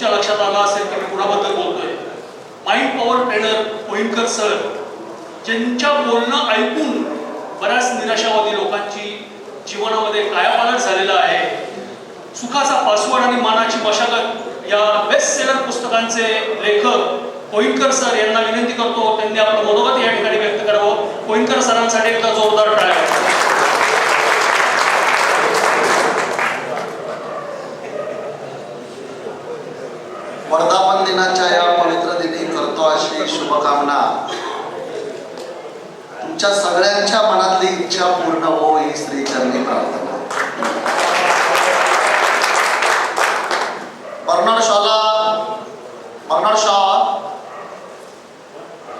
तुमच्या लक्षात आलं असेल की मी कुणाबद्दल बोलतोय? Mind power trainer Koinkar sir ज्यांच्या बोलणं ऐकून बऱ्याच निराशावादी लोकांची जीवनामध्ये कायापालट झालेला आहे. सुखाचा पासवर्ड आणि मानाची मशागत या बेस्ट सेलर पुस्तकांचे लेखक कोईनकर सर यांना विनंती करतो त्यांनी आपलं मनोगत या ठिकाणी व्यक्त करावं. कोईनकर सरांसाठी एकदा जोरदार टाळ्या वर्धापन दिनाच्या या पवित्र दिनी करतो अशी शुभकामना. तुमच्या सगळ्यांच्या मनातली इच्छा पूर्ण हो ही स्त्री चरणी प्रार्थना. बर्नार्ड शॉला बर्नार्ड शॉ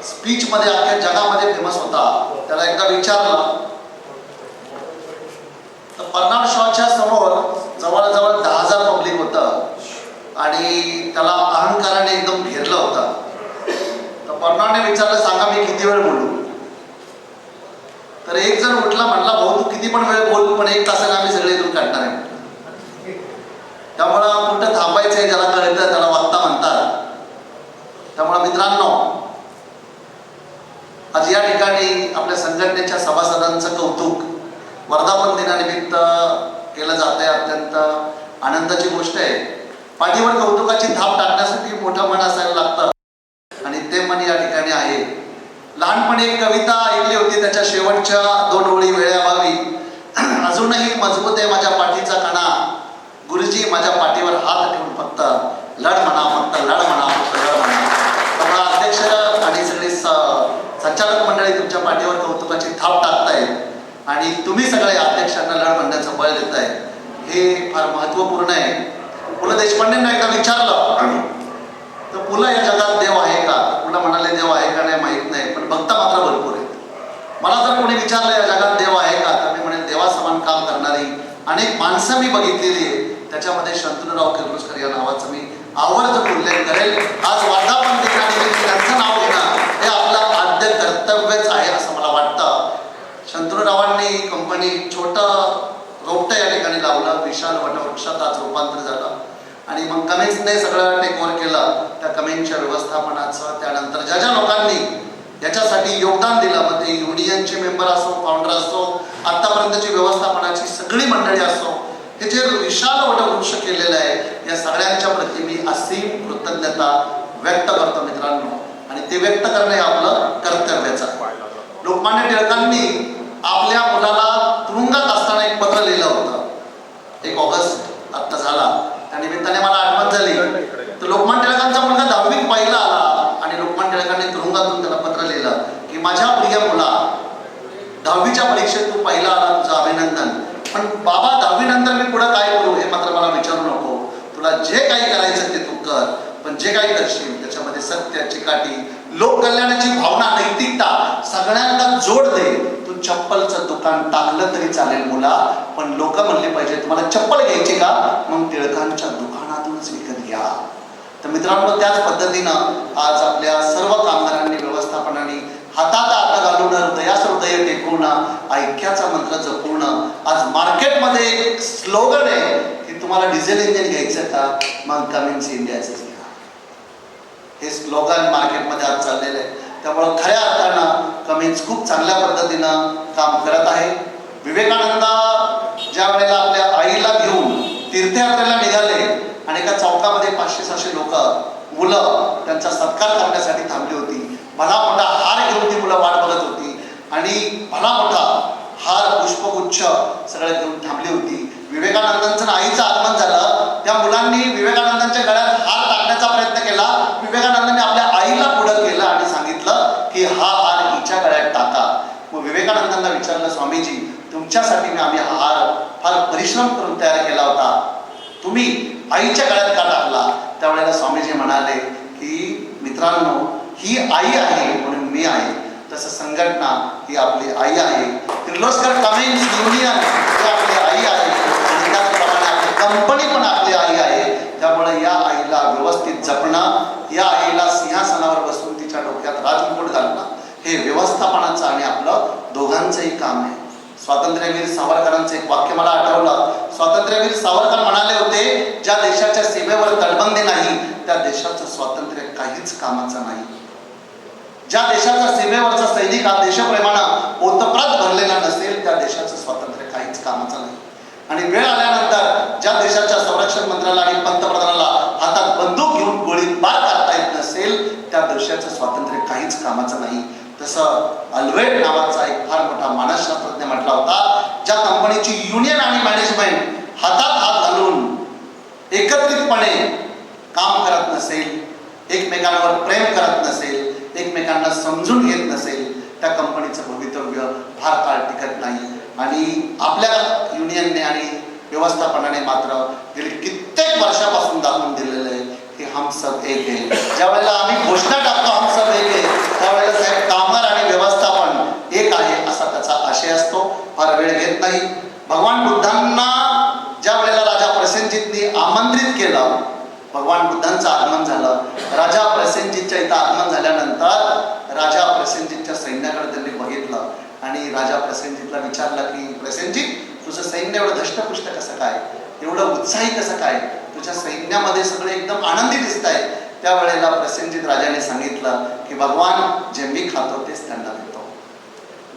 स्पीच मध्ये अख्ख्या जगामध्ये फेमस होता. त्याला एकदा विचारलं. तर बर्नार्ड शॉच्या समोर जवळजवळ दहा हजार पब्लिक होतं. आणि त्याला अहंकाराने एकदम घेरलं होतं तर विचारलं सांगा मी किती वेळ बोलू? तर एक जण उठला म्हटला भाऊ तू किती पण वेळ बोल पण एक तासाने आम्ही सगळे इथून काढणार आहे. त्यामुळं कुठं थांबायचंय ज्याला कळतं त्याला वागता म्हणतात. त्यामुळं मित्रांनो आज या ठिकाणी आपल्या संघटनेच्या सभासदांचं कौतुक वर्धापन दिनानिमित्त केलं जात आहे अत्यंत आनंदाची गोष्ट आहे. पाठीवर कौतुकाची थाप टाकण्यासाठी मोठं मन असायला लागतं आणि ते मन या ठिकाणी आहे लहानपणी एक कविता ऐकली होती त्याच्या शेवटच्या दोन ओळी वेळाभावी अजूनही मजबूत आहे माझ्या पाठीचा कणा गुरुजी माझ्या पाठीवर हात ठेवून फक्त लढ म्हणा फक्त लढ म्हणा फक्त लढ म्हणा. त्यामुळे अध्यक्ष आणि सगळे संचालक मंडळी तुमच्या पाठीवर कौतुकाची थाप टाकतायत. आणि तुम्ही सगळे अध्यक्षांना लढ म्हणण्याचं बळ देताय. हे फार महत्त्वपूर्ण आहे. पु ल देशपांडेंना एकदा विचारलं. तर पुलं या जगात देव आहे का पुला म्हणाले देव आहे का नाही माहीत नाही पण भक्त मात्र भरपूर आहेत मला जर कोणी विचारलं या जगात देव आहे का? तर मी म्हणेन देवासमान काम करणारी अनेक माणसं मी बघितलेली आहे त्याच्यामध्ये शंतनुराव किर्लोस्कर या नावाचं मी आवर्जून उल्लेख करेल. आज वर्धापन दिनाने त्यांचं नाव घेणं हे आपलं आद्य कर्तव्यच आहे असं मला वाटतं. शंतनुरावांनी कंपनी छोटं रोपटं या ठिकाणी लावलं. विशाल वटवृक्षात आज रूपांतर झालं. आणि मग कमेन्सने सगळं टेक केलं. त्या कमेंटच्या व्यवस्थापनाचं त्यानंतर ज्या ज्या लोकांनी याच्यासाठी योगदान दिलं. मग ते युनियनचे मेंबर असो फाउंडर असो आतापर्यंतची व्यवस्थापनाची सगळी मंडळी असो हे जे विशाल वटवृक्ष केलेलं आहे या सगळ्यांच्या प्रती मी असीम कृतज्ञता व्यक्त करतो मित्रांनो. आणि ते व्यक्त करणे हे आपलं कर्तव्याचं लोकमान्य टिळकांनी आपल्या मुलाला तुरुंगात असताना एक पत्र लिहिलं होतं. एक ऑगस्ट आत्ता झाला. त्या निमित्ताने मला आठवण झाली. तर लोकमान टिळकांचा मुलगा दहावीत पहिला आला आणि लोकमान टिळकांनी तुरुंगातून त्याला पत्र लिहिलं की माझ्या प्रिय मुला दहावीच्या परीक्षेत तू पहिला आला तुझं अभिनंदन पण बाबा दहावीनंतर मी पुढे काय करू हे मात्र मला विचारू नको. तुला जे काही करायचं ते तू कर पण जे काही करशील त्याच्यामध्ये सत्य चिकाटी लोककल्याणाची भावना नैतिकता सगळ्यांना जोड दे. तू चप्पलचं दुकान टाकलं तरी चालेल मुला पण लोक म्हणले पाहिजे तुम्हाला चप्पल घ्यायची का? मग टिळकांच्या दुकानातूनच विकत घ्या. तर मित्रांनो त्याच पद्धतीनं आज आपल्या सर्व कामगारांनी व्यवस्थापनाने हातात हात घालून हृदयास हृदय टेकून ऐक्याचा मंत्र जपून स्लोगन आहे की तुम्हाला डिझेल इंजिन घ्यायचं का मग कमिन्स इंडियाचं घ्या हे स्लोगन मार्केटमध्ये आज चाललेलं आहे. त्यामुळं खऱ्या अर्थानं कमिन्स खूप चांगल्या पद्धतीनं काम करत आहे. विवेकानंद ज्या वेळेला आपल्या आईला घेऊन तीर्थयात्रेला निघाले आणि एका चौकामध्ये पाचशे सहाशे लोक मुलं त्यांचा सत्कार करण्यासाठी थांबली होती. भला मोठा हार घेऊन ती मुलं वाट बघत होती. आणि भला मोठा हार पुष्पगुच्छ सगळे घेऊन थांबली होती. विवेकानंदांचं आईचं आगमन झालं. त्या मुलांनी विवेकानंदांच्या गळ्यात हार टाकण्याचा प्रयत्न केला. विवेकानंदांनी आपल्या आईला पुढं केलं आणि सांगितलं की हा हार हिच्या गळ्यात टाका. मग विवेकानंदांना विचारलं स्वामीजी तुमच्यासाठी मी आम्ही हा हार फार परिश्रम करून तयार केला होता. तुम्ही आईच्या गळ्यात का टाकला? त्यावेळेला स्वामीजी म्हणाले की मित्रांनो ही आई आहे म्हणून मी आहे. तसं संघटना ही आपली आई आहे. किर्लोस्कर कमेन्स युनियन ही आपली आई आहे आणि त्याचप्रमाणे आपली कंपनी पण आपली आई आहे त्यामुळे या आईला व्यवस्थित जपणं या आईला सिंहासनावर बसून तिच्या डोक्यात राजमुकुट घालणं हे व्यवस्थापनाचं आणि आपलं दोघांचंही काम आहे. स्वातंत्र्यवीर सावरकरांचं एक वाक्य मला आठवलं. स्वातंत्र्यवीर सावरकर म्हणाले होते ज्या देशाच्या सीमेवर तटबंदी नाही त्या देशाचं स्वातंत्र्य काहीच कामाचं नाही. ज्या देशाचा सीमेवरचा सैनिक हा देशप्रेमानं ओतप्रत भरलेला नसेल त्या देशाचं स्वातंत्र्य काहीच कामाचं नाही. आणि वेळ आल्यानंतर ज्या देशाच्या संरक्षण मंत्र्याला आणि पंतप्रधानाला हातात बंदूक घेऊन गोळीबार करता येत नसेल त्या देशाचं स्वातंत्र्य काहीच कामाचं नाही. तसं अल्वेट नावाचा एक फार मोठा मानसशास्त्रज्ञ म्हटला होता ज्या कंपनीची युनियन आणि मॅनेजमेंट हातात हात घालून एकत्रितपणे काम करत नसेल एकमेकांवर प्रेम करत नसेल एकमेकांना समजून घेत नसेल त्या कंपनीचं भवितव्य फार काळ टिकत नाही. आणि आपल्या युनियनने आणि व्यवस्थापनाने मात्र गेली कित्येक वर्षापासून दाखवून दिलेलं आहे की हम सब एक आहे ज्या वेळेला आम्ही घोषणा टाकतो हम सब एक आहे त्यावेळेला साहेब कामगार आणि व्यवस्थापन एक आहे असा त्याचा आशय असतो फार वेळ घेत नाही. भगवान बुद्धांना ज्या वेळेला राजा प्रसेनजितनी आमंत्रित केलं भगवान बुद्धांचं आगमन झालं. राजा प्रसेनजितच्या इथं आगमन झाल्यानंतर राजा प्रसेनजितच्या सैन्याकडे त्यांनी बघितलं आणि राजा प्रसेनजितला विचारलं की प्रसेनजित तुझं सैन्य एवढं धष्टपुष्ट कसं काय? एवढं उत्साही कसं काय? तुझ्या सैन्यामध्ये सगळे एकदम आनंदी दिसत आहे त्यावेळेला प्रसेनजित राजाने सांगितलं की भगवान जे मी खातो तेच त्यांना देतो.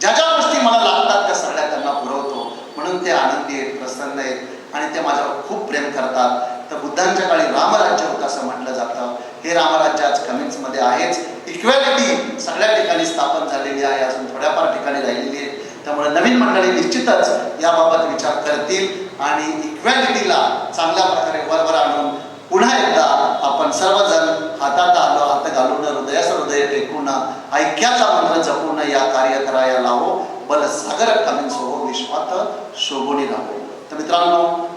ज्या ज्या गोष्टी मला लागतात त्या सगळ्या त्यांना पुरवतो. म्हणून ते आनंदी आहेत प्रसन्न आहेत आणि ते माझ्यावर खूप प्रेम करतात. तर बुद्धांच्या काळी रामराज्य होतं असं म्हटलं जातं. हे रामराज्य आज कमेंट्समध्ये आहेच. इक्वॅलिटी सगळ्या ठिकाणी स्थापन झालेली आहे अजून थोड्याफार ठिकाणी राहिलेली आहे त्यामुळे नवीन मंडळी निश्चितच याबाबत विचार करतील आणि इक्वॅलिटीला चांगल्या प्रकारे वरवर आणून पुन्हा एकदा आपण सर्वजण हातात आलो हात घालून हृदयास हृदय टेकून ऐक्याचा मंत्र जपून या कार्य करायला लावो. बल सागर कमी सोहो विश्वात शोभोनी लावो तर मित्रांनो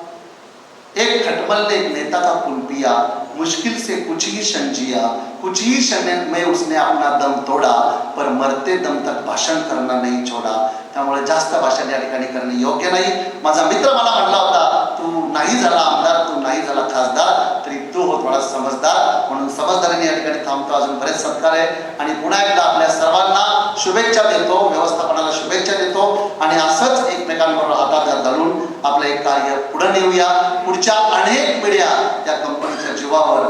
एक खटमल ने नेता का कुलपिया मुश्किल से कुछ ही संजिया जिया. कुछ ही समय में उसने अपना दम तोड़ा पर मरते दम तक भाषण करना नहीं छोड़ा. त्यामुळे जास्त भाषण या ठिकाणी करणे योग्य नाही. माझा मित्र मला म्हणला होता तू नाही झाला आमदार तू नाही झाला खासदार तरी तू हो थोडा समजदार. म्हणून समजदाराने या ठिकाणी थांबतो. अजून बरेच सत्कार आहे. आणि पुन्हा एकदा शुभेच्छा देतो व्यवस्थापनाला शुभेच्छा देतो आणि असंच एकमेकांबरोबर हातात घालून आपलं एक कार्य पुढे नेऊया. पुढच्या अनेक पिढ्या त्या कंपनीच्या जीवावर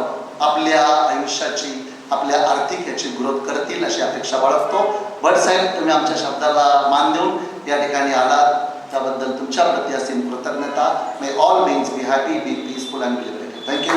आपल्या आयुष्याची आपल्या आर्थिक याची ग्रोथ करतील अशी अपेक्षा बाळगतो. बट साहेब तुम्ही आमच्या शब्दाला मान देऊन या ठिकाणी आलात. त्याबद्दल तुमच्या प्रती असेल कृतज्ञता may all beings be happy be peaceful and thank you